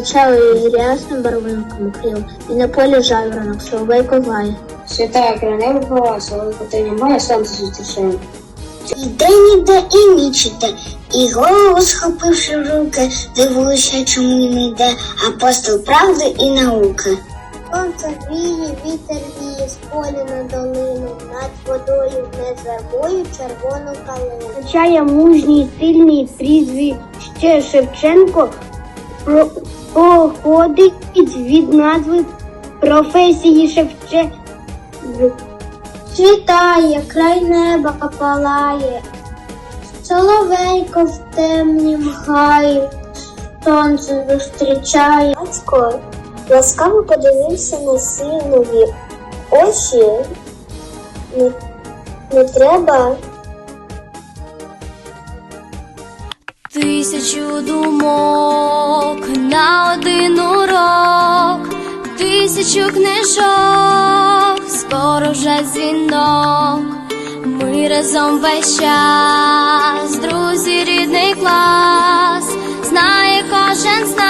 Будемо кричали рясним барвинком крил, і на полі жайворонок соловейко лає. Свята королева була, соловейко ти немає, сонце зустрічає. І день іде, і ніч іде, і голову схопивши в руки, дивуюся, чому він йде, апостол правди і науки. Сонце віє, вітер віє з поля на долину, над водою не вербою червону калину. Означає мужній, сильний прізвище Шевченко про- походить від назви професії Шевченко. Світає, край неба палає, соловейко в темнім гаї, сонце зустрічає. Батько ласкаво подивився на синові очі. Не, не треба Тисячу думок на один урок, тисячу книжок, скоро вже дзвінок. Ми разом весь час, друзі, рідний клас, знає кожен з нас,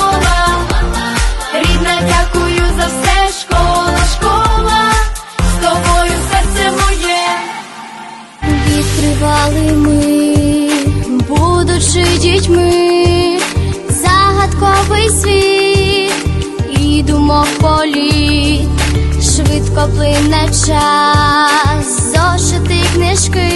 Дітьми, загадковий світ і думок політ, швидко плине час, зошити книжки.